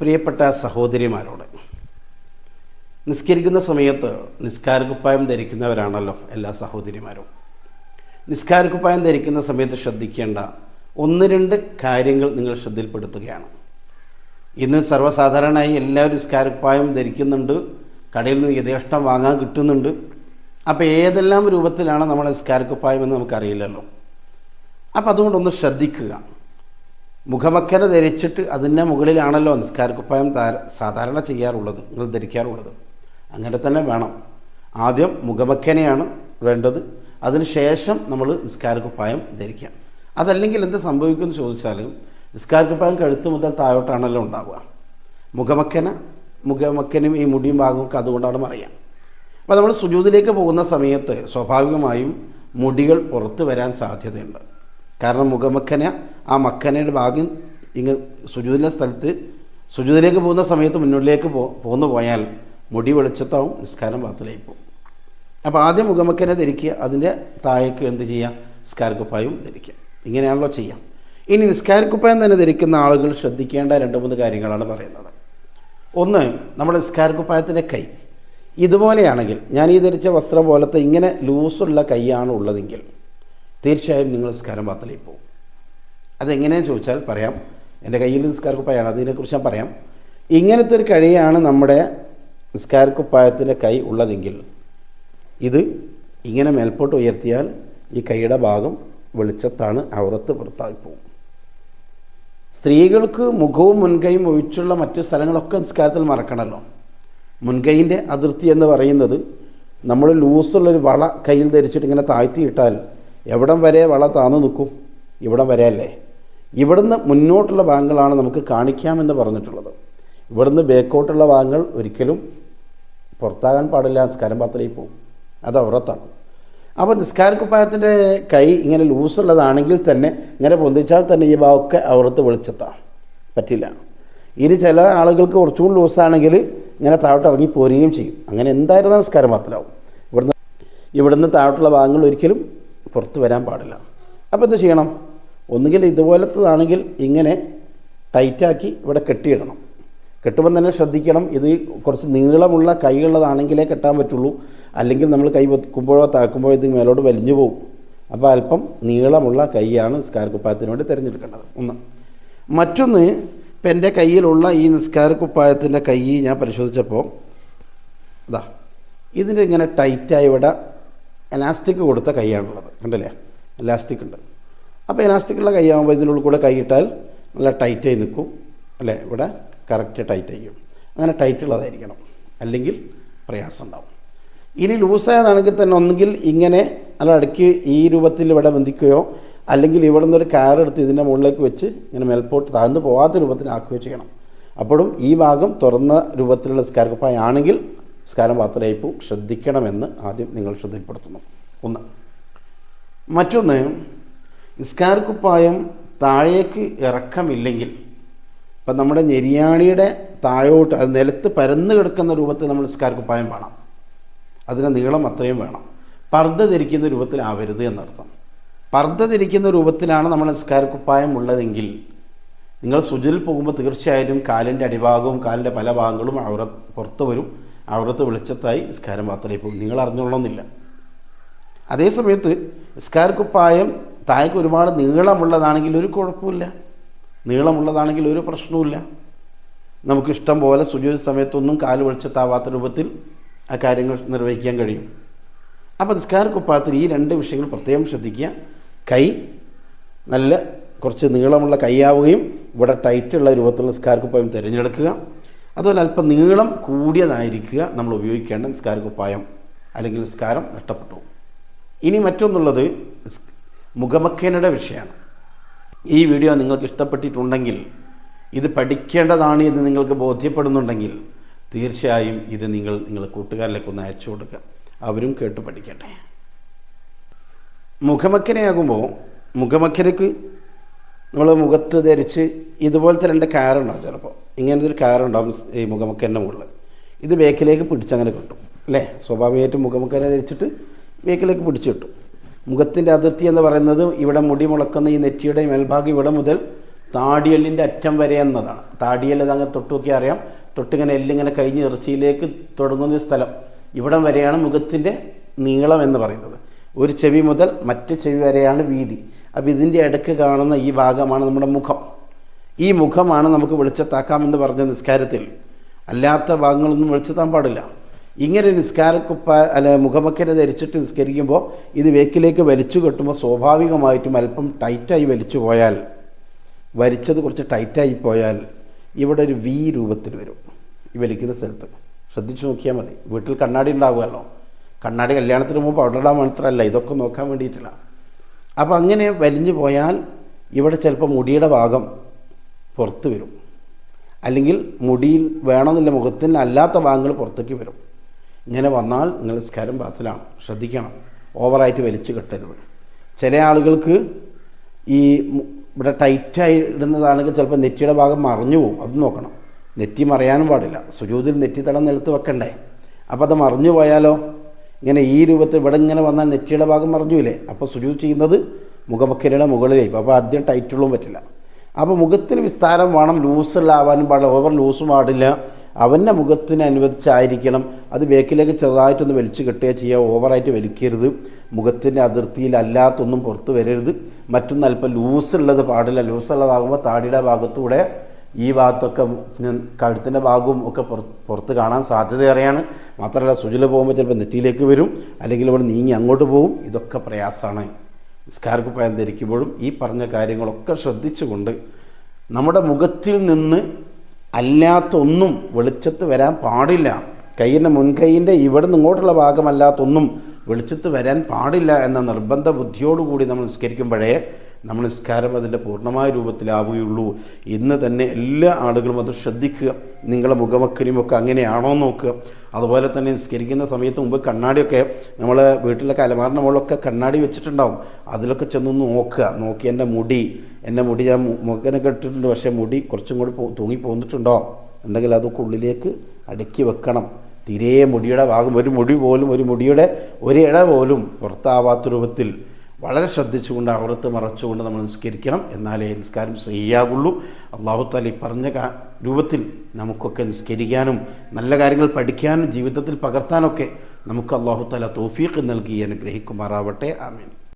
പ്രിയപ്പെട്ട സഹോദരിമാരോട് നിസ്കരിക്കുന്ന സമയത്ത് നിസ്കാരകുപ്പായം ധരിക്കുന്നവരാണല്ലോ എല്ലാ സഹോദരിമാരും. നിസ്കാരകുപ്പായം ധരിക്കുന്ന സമയത്ത് ശ്രദ്ധിക്കേണ്ട ഒന്ന് രണ്ട് കാര്യങ്ങൾ നിങ്ങൾ ശ്രദ്ധയിൽപ്പെടുത്തുകയാണ്. ഇന്ന് സർവസാധാരണമായി എല്ലാവരും നിസ്കാരകുപ്പായം ധരിക്കുന്നുണ്ട് കടയിൽ നിന്ന് യഥേഷ്ടം വാങ്ങാൻ കിട്ടുന്നുണ്ട്. അപ്പോൾ ഏതെല്ലാം രൂപത്തിലാണ് നമ്മൾ നിസ്കാരക്കുപ്പായം എന്ന് നമുക്കറിയില്ലല്ലോ. അപ്പോൾ അതുകൊണ്ടൊന്ന് ശ്രദ്ധിക്കുക. മുഖമക്കന ധരിച്ചിട്ട് അതിന്റെ മുകളിലാണല്ലോ നിസ്കാരക്കുപ്പായം സാധാരണ ചെയ്യാറുള്ളത് നിങ്ങൾ ധരിക്കാറുള്ളത്. അങ്ങനെ തന്നെ വേണം. ആദ്യം മുഖമക്കനെയാണ് വേണ്ടത്. അതിനുശേഷം നമ്മൾ നിസ്കാരക്കുപ്പായം ധരിക്കാം അതല്ലെങ്കിൽ എന്ത് സംഭവിക്കുമെന്ന് ചോദിച്ചാൽ നിസ്കാരക്കുപ്പായം കഴുത്ത് മുതൽ താഴോട്ടാണല്ലോ ഉണ്ടാവുക. മുഖമക്കന മുഖമക്കനും ഈ മുടിയും ഭാഗമൊക്കെ അതുകൊണ്ടാണ് പറയാം അപ്പോൾ നമ്മൾ സുജൂതിലേക്ക് പോകുന്ന സമയത്ത് സ്വാഭാവികമായും മുടികൾ പുറത്ത് വരാൻ സാധ്യതയുണ്ട്. കാരണം മുഖമക്കന ആ മക്കനയുടെ ഭാഗ്യം ഇങ്ങ് സുജൂതിന്റെ സ്ഥലത്ത് സുജൂതിലേക്ക് പോകുന്ന സമയത്ത് മുന്നിലേക്ക് പോ പോന്നു പോയാൽ മുടി വെളിച്ചത്താവും നിസ്കാരം ബാത്തിലായി പോകും. അപ്പോൾ ആദ്യം മുഖമക്കനെ ധരിക്കുക അതിന്റെ താഴേക്ക് എന്ത് ചെയ്യുക? നിസ്കാരക്കുപ്പായും ധരിക്കുക. ഇങ്ങനെയാണല്ലോ ചെയ്യാം ഇനി നിസ്കാരക്കുപ്പായം തന്നെ ധരിക്കുന്ന ആളുകൾ ശ്രദ്ധിക്കേണ്ട രണ്ട് മൂന്ന് കാര്യങ്ങളാണ് പറയുന്നത്. ഒന്ന് നമ്മുടെ നിസ്കാരക്കുപ്പായത്തിന്റെ കൈ. ഇതുപോലെയാണെങ്കിൽ ഞാൻ ഈ ധരിച്ച വസ്ത്രം പോലത്തെ ഇങ്ങനെ ലൂസുള്ള കൈയാണ് ഉള്ളതെങ്കിൽ തീർച്ചയായും നിങ്ങൾ നിസ്കാരം പാത്തിലേക്ക് പോകും. അതെങ്ങനെയാണെന്ന് ചോദിച്ചാൽ പറയാം. എന്റെ കയ്യിൽ നിസ്കാരക്കുപ്പായാണ് അതിനെക്കുറിച്ച് ഞാൻ പറയാം. ഇങ്ങനത്തെ ഒരു കഴിയാണ് നമ്മുടെ നിസ്കാരക്കുപ്പായത്തിന്റെ കൈ ഉള്ളതെങ്കിൽ ഇത് ഇങ്ങനെ മേൽപോട്ട് ഉയർത്തിയാൽ ഈ കൈയുടെ ഭാഗം വെളിച്ചത്താണ് ഔറത്ത് പോകും. സ്ത്രീകൾക്ക് മുഖവും മുൻകൈയും ഒഴിച്ചുള്ള മറ്റു സ്ഥലങ്ങളൊക്കെ നിസ്കാരത്തിൽ മറക്കണമല്ലോ മുൻകൈന്റെ അതിർത്തി എന്ന് പറയുന്നത് നമ്മൾ ലൂസുള്ളൊരു വള കയ്യിൽ ധരിച്ചിട്ട് ഇങ്ങനെ താഴ്ത്തിയിട്ടാൽ എവിടം വരെ വള താന്നു നിൽക്കും? ഇവിടം വരെ അല്ലേ ഇവിടുന്ന് മുന്നോട്ടുള്ള ഭാഗങ്ങളാണ് നമുക്ക് കാണിക്കാമെന്ന് പറഞ്ഞിട്ടുള്ളത്. ഇവിടുന്ന് ബേക്കോട്ടുള്ള ഭാഗങ്ങൾ ഒരിക്കലും പുറത്താകാൻ പാടില്ല നിസ്കാരം പാത്രയിൽ പോകും അത് അവറത്താണ് അപ്പോൾ നിസ്കാരക്കുപ്പായത്തിന്റെ കൈ ഇങ്ങനെ ലൂസുള്ളതാണെങ്കിൽ തന്നെ ഇങ്ങനെ പൊന്തിച്ചാൽ തന്നെ ഈ ഭാഗമൊക്കെ അവറത്ത് വെളിച്ചത്താണ്. പറ്റില്ല. ഇനി ചില ആളുകൾക്ക് കുറച്ചും ലൂസാണെങ്കിൽ ഇങ്ങനെ താഴോട്ട് ഇറങ്ങി പോരുകയും ചെയ്യും. അങ്ങനെ എന്തായിരുന്ന നിസ്കാരം മാത്രമാവും. ഇവിടുന്ന് ഇവിടുന്ന് താഴോട്ടുള്ള ഭാഗങ്ങൾ ഒരിക്കലും പുറത്ത് വരാൻ പാടില്ല. അപ്പോൾ എന്ത് ചെയ്യണം? ഒന്നുകിൽ ഇതുപോലത്തതാണെങ്കിൽ ഇങ്ങനെ ടൈറ്റാക്കി ഇവിടെ കെട്ടിയിടണം. കെട്ടുമ്പോൾ തന്നെ ശ്രദ്ധിക്കണം ഇത് കുറച്ച് നീളമുള്ള കൈയുള്ളതാണെങ്കിലേ കെട്ടാൻ പറ്റുള്ളൂ. അല്ലെങ്കിൽ നമ്മൾ കൈ വെക്കുമ്പോഴോ താക്കുമ്പോഴോ ഇത് മേലോട്ട് വലിഞ്ഞു പോകും. അപ്പോൾ അല്പം നീളമുള്ള കൈയാണ് നിസ്കാരക്കുപ്പായത്തിന് വേണ്ടി തിരഞ്ഞെടുക്കേണ്ടത്. ഒന്ന്. മറ്റൊന്ന് ഇപ്പം എന്റെ കയ്യിലുള്ള ഈ നിസ്കാരക്കുപ്പായത്തിന്റെ കൈ ഞാൻ പരിശോധിച്ചപ്പോൾ ഇതാ ഇതിന്റെ ഇങ്ങനെ ടൈറ്റായി ഇവിടെ എലാസ്റ്റിക് കൊടുത്ത കൈയാണുള്ളത്. കണ്ടല്ലേ? എലാസ്റ്റിക് ഉണ്ട്. അപ്പോൾ എലാസ്റ്റിക്കുള്ള കൈയാകുമ്പോൾ ഇതിനുള്ളിൽ കൂടെ കൈയിട്ടാൽ നല്ല ടൈറ്റായി നിൽക്കും. അല്ലേ? ഇവിടെ കറക്റ്റ് ടൈറ്റ് ആയിരിക്കും. അങ്ങനെ ടൈറ്റ് ഉള്ളതായിരിക്കണം. അല്ലെങ്കിൽ പ്രയാസം ഉണ്ടാവും. ഇനി ലൂസായതാണെങ്കിൽ തന്നെ ഒന്നുകിൽ ഇങ്ങനെ അല്ല ഇടയ്ക്ക് ഈ രൂപത്തിൽ ഇവിടെ ബന്ധിക്കുകയോ അല്ലെങ്കിൽ ഇവിടെ നിന്നൊരു കയറെടുത്ത് ഇതിന്റെ മുകളിലേക്ക് വെച്ച് ഇങ്ങനെ മേൽപോട്ട് താഴ്ന്നു പോകാത്ത രൂപത്തിലാക്കുകയോ ചെയ്യണം അപ്പോഴും ഈ ഭാഗം തുറന്ന രൂപത്തിലുള്ള സ്കാരക്കുപ്പായ ആണെങ്കിൽ സ്കാരം പാത്രയപ്പ് ശ്രദ്ധിക്കണമെന്ന് ആദ്യം നിങ്ങൾ ശ്രദ്ധയിൽപ്പെടുത്തുന്നു. ഒന്ന്. മറ്റൊന്ന് നിസ്കാരക്കുപ്പായം താഴേക്ക് ഇറക്കമില്ലെങ്കിൽ ഇപ്പം നമ്മുടെ ഞെരിയാണിയുടെ താഴോട്ട് അത് നിലത്ത് പരന്ന് കിടക്കുന്ന രൂപത്തിൽ നമ്മൾ നിസ്കാരക്കുപ്പായം വേണം. അതിന് നീളം അത്രയും വേണം. പർദ്ദ ധരിക്കുന്ന രൂപത്തിലാവരുത് എന്നർത്ഥം. പർദ്ദ ധരിക്കുന്ന രൂപത്തിലാണ് നമ്മൾ നിസ്കാരക്കുപ്പായം ഉള്ളതെങ്കിൽ നിങ്ങൾ സുജിൽ പോകുമ്പോൾ തീർച്ചയായിട്ടും കാലിന്റെ അടിഭാഗവും കാലിന്റെ പല ഭാഗങ്ങളും അവർ പുറത്ത് വരും. അവിടുത്തെ വെളിച്ചത്തായി നിസ്കാരം മാത്രമേ പോകും നിങ്ങൾ അറിഞ്ഞോളണമെന്നില്ല അതേസമയത്ത് നിസ്കാരക്കുപ്പായം താഴേക്ക് ഒരുപാട് നീളമുള്ളതാണെങ്കിൽ ഒരു കുഴപ്പമില്ല. നീളമുള്ളതാണെങ്കിൽ ഒരു പ്രശ്നവുമില്ല. നമുക്കിഷ്ടം പോലെ സുജോ സമയത്തൊന്നും കാൽ വെളിച്ചത്താവാത്ത രൂപത്തിൽ ആ കാര്യങ്ങൾ നിർവഹിക്കാൻ കഴിയും. അപ്പോൾ നിസ്കാരക്കുപ്പായത്തിൽ ഈ രണ്ട് വിഷയങ്ങൾ പ്രത്യേകം ശ്രദ്ധിക്കുക. കൈ നല്ല കുറച്ച് നീളമുള്ള കൈയാവുകയും ഇവിടെ ടൈറ്റുള്ള രൂപത്തിലുള്ള നിസ്കാരക്കുപ്പായം തിരഞ്ഞെടുക്കുക. അതുപോലെ അല്പം നീളം കൂടിയതായിരിക്കുക നമ്മൾ ഉപയോഗിക്കേണ്ട നിസ്കാരക്കുപ്പായം അല്ലെങ്കിൽ നിസ്കാരം നഷ്ടപ്പെട്ടു. ഇനി മറ്റൊന്നുള്ളത് മുഖമക്കേനയുടെ വിഷയമാണ്. ഈ വീഡിയോ നിങ്ങൾക്ക് ഇഷ്ടപ്പെട്ടിട്ടുണ്ടെങ്കിൽ ഇത് പഠിക്കേണ്ടതാണ് എന്ന് നിങ്ങൾക്ക് ബോധ്യപ്പെടുന്നുണ്ടെങ്കിൽ തീർച്ചയായും ഇത് നിങ്ങൾ നിങ്ങളുടെ കൂട്ടുകാരിലേക്ക് ഒന്ന് അയച്ചു കൊടുക്കുക. അവരും കേട്ട് പഠിക്കട്ടെ. മുഖമക്കനയാകുമ്പോൾ മുഖമക്കനക്ക് നമ്മൾ മുഖത്ത് ധരിച്ച് ഇതുപോലത്തെ രണ്ട് കയറുണ്ടാവും ചിലപ്പോൾ ഇങ്ങനത്തെ ഒരു കയറുണ്ടാവും ഈ മുഖമക്കന്റെ മുകളിൽ ഇത് ബേക്കിലേക്ക് പിടിച്ചങ്ങനെ കിട്ടും അല്ലേ? സ്വാഭാവികമായിട്ടും മുഖമക്കനെ ധരിച്ചിട്ട് ബേക്കിലേക്ക് പിടിച്ചു കിട്ടും. മുഖത്തിന്റെ അതിർത്തി എന്ന് പറയുന്നത് ഇവിടെ മുടി മുളക്കുന്ന ഈ നെറ്റിയുടെ മേൽഭാഗം ഇവിടെ മുതൽ താടിയെല്ലിന്റെ അറ്റം വരെ എന്നതാണ്. താടിയൽ അത് അങ്ങനെ തൊട്ട് നോക്കിയാൽ അറിയാം. തൊട്ടിങ്ങനെ എല്ലിങ്ങനെ കഴിഞ്ഞ് ഇറച്ചിയിലേക്ക് തുടങ്ങുന്ന ഒരു സ്ഥലം. ഇവിടം വരെയാണ് മുഖത്തിന്റെ നീളം എന്ന് പറയുന്നത്. ഒരു ചെവി മുതൽ മറ്റു ചെവി വരെയാണ് വീതി. അപ്പോൾ ഇതിന്റെ ഇടയ്ക്ക് കാണുന്ന ഈ ഭാഗമാണ് നമ്മുടെ മുഖം. ഈ മുഖമാണ് നമുക്ക് വെളിച്ചത്താക്കാമെന്ന് പറഞ്ഞ നിസ്കാരത്തിൽ. അല്ലാത്ത ഭാഗങ്ങളൊന്നും വെളിച്ചെത്താൻ പാടില്ല. ഇങ്ങനെ നിസ്കാരക്കുപ്പ അല്ല മുഖമക്കനെ ധരിച്ചിട്ട് നിസ്കരിക്കുമ്പോൾ ഇത് വേക്കിലേക്ക് വലിച്ചു കെട്ടുമ്പോൾ സ്വാഭാവികമായിട്ടും അല്പം ടൈറ്റായി വലിച്ചു പോയാൽ വലിച്ചത് കുറച്ച് ടൈറ്റായി പോയാൽ ഇവിടെ ഒരു വി രൂപത്തിൽ വരും ഈ വലിക്കുന്ന സ്ഥലത്ത്. ശ്രദ്ധിച്ചു നോക്കിയാൽ മതി. വീട്ടിൽ കണ്ണാടി ഉണ്ടാവുമല്ലോ. കണ്ണാടി കല്യാണത്തിന് മുമ്പ് അവിടെ ഇടാൻ മാത്രമല്ല ഇതൊക്കെ നോക്കാൻ വേണ്ടിയിട്ടില്ല. അപ്പോൾ അങ്ങനെ വലിഞ്ഞു പോയാൽ ഇവിടെ ചിലപ്പോൾ മുടിയുടെ ഭാഗം പുറത്ത് വരും. അല്ലെങ്കിൽ മുടിയിൽ വേണമെന്നില്ല മുഖത്തിന് അല്ലാത്ത ഭാഗങ്ങൾ പുറത്തേക്ക് വരും. ഇങ്ങനെ വന്നാൽ നിങ്ങൾ സ്കരം ബാത്തിലാണ്. ശ്രദ്ധിക്കണം. ഓവറായിട്ട് വലിച്ചു കെട്ടരുത്. ചില ആളുകൾക്ക് ഈ ഇവിടെ ടൈറ്റായി ഇടുന്നതാണെങ്കിൽ ചിലപ്പോൾ നെറ്റിയുടെ ഭാഗം മറിഞ്ഞു പോകും. അത് നോക്കണം. നെറ്റി മറിയാനും പാടില്ല. സുജൂതിൽ നെറ്റി തടം നിലത്ത് വെക്കണ്ടേ? അപ്പോൾ അത് മറിഞ്ഞു പോയാലോ? ഇങ്ങനെ ഈ രൂപത്തിൽ ഇവിടെ ഇങ്ങനെ വന്നാൽ നെറ്റിയുടെ ഭാഗം മറിഞ്ഞൂലേ അപ്പോൾ സുജൂ ചെയ്യുന്നത് മുഖമക്കരയുടെ മുകളിലേക്ക് അപ്പോൾ ആദ്യം ടൈറ്റുള്ളതും പറ്റില്ല. അപ്പോൾ മുഖത്തിന് വിസ്താരം വേണം ആവാനും പാടില്ല. ഓവർ ലൂസും പാടില്ല. അവന്റെ മുഖത്തിന് അനുവദിച്ചായിരിക്കണം. അത് ബേക്കിലേക്ക് ചെറുതായിട്ടൊന്ന് വലിച്ചു കെട്ടുക ചെയ്യുക ഓവറായിട്ട് വലിക്കരുത്. മുഖത്തിന്റെ അതിർത്തിയിലല്ലാത്തൊന്നും പുറത്ത് വരരുത്. മറ്റൊന്ന് അല്പം ലൂസുള്ളത് പാടില്ല. ലൂസുള്ളതാകുമ്പോൾ താടിയുടെ ഭാഗത്തൂടെ ഈ ഭാഗത്തൊക്കെ കഴുത്തിന്റെ ഭാഗവും ഒക്കെ പുറത്ത് കാണാൻ സാധ്യതയേറെയാണ്. മാത്രമല്ല സുജിൽ പോകുമ്പോൾ ചിലപ്പോൾ നെറ്റിയിലേക്ക് വരും അല്ലെങ്കിൽ ഇവിടെ നീങ്ങി അങ്ങോട്ട് പോകും. ഇതൊക്കെ പ്രയാസമാണ്. നിസ്കാരക്കുപ്പായം ധരിക്കുമ്പോഴും ഈ പറഞ്ഞ കാര്യങ്ങളൊക്കെ ശ്രദ്ധിച്ചുകൊണ്ട് നമ്മുടെ മുഖത്തിൽ നിന്ന് അല്ലാത്തൊന്നും വെളിച്ചത്ത് വരാൻ പാടില്ല. കൈയിന്റെ മുൻകൈയിന്റെ ഇവിടെ നിന്ന് ഇങ്ങോട്ടുള്ള ഭാഗമല്ലാത്തൊന്നും വെളിച്ചത്ത് വരാൻ പാടില്ല എന്ന നിർബന്ധ ബുദ്ധിയോടുകൂടി നമ്മൾ നിസ്കരിക്കുമ്പോഴേ നമ്മൾ നിസ്കാരം അതിന്റെ പൂർണമായ രൂപത്തിലാവുകയുള്ളൂ. ഇന്ന് തന്നെ എല്ലാ ആളുകളും അത് ശ്രദ്ധിക്കുക. നിങ്ങളെ മുഖമക്കരിയുമൊക്കെ അങ്ങനെയാണോ നോക്കുക. അതുപോലെ തന്നെ നിസ്കരിക്കുന്ന സമയത്ത് മുമ്പ് കണ്ണാടിയൊക്കെ നമ്മൾ വീട്ടിലൊക്കെ അലമാറിന്റെ മുകളിലൊക്കെ കണ്ണാടി വെച്ചിട്ടുണ്ടാവും. അതിലൊക്കെ ചെന്നൊന്ന് നോക്കുക. നോക്കി എന്റെ മുടി. എന്റെ മുടി ഞാൻ മുഖനൊക്കെ ഇട്ടിട്ടുണ്ട്. പക്ഷേ മുടി കുറച്ചും കൂടി തൂങ്ങി പോന്നിട്ടുണ്ടോ? ഉണ്ടെങ്കിൽ അതൊക്കെ ഉള്ളിലേക്ക് അടുക്കി വെക്കണം. തീരെ മുടിയുടെ ഭാഗം. ഒരു മുടി പോലും ഒരു മുടിയുടെ ഒരിട പോലും പുറത്താവാത്ത രൂപത്തിൽ വളരെ ശ്രദ്ധിച്ചുകൊണ്ട് അവർത്ത് മറച്ചുകൊണ്ട് നമ്മൾ നിസ്കരിക്കണം. എന്നാലേ നിസ്കാരം ചെയ്യാവുള്ളൂ അള്ളാഹു താല ഈ പറഞ്ഞ രൂപത്തിൽ നമുക്കൊക്കെ നിസ്കരിക്കാനും നല്ല കാര്യങ്ങൾ പഠിക്കാനും ജീവിതത്തിൽ പകർത്താനൊക്കെ നമുക്ക് അള്ളാഹു താല തോഫീഖ് നൽകി അനുഗ്രഹിക്കുമാറാവട്ടെ. ആമീൻ.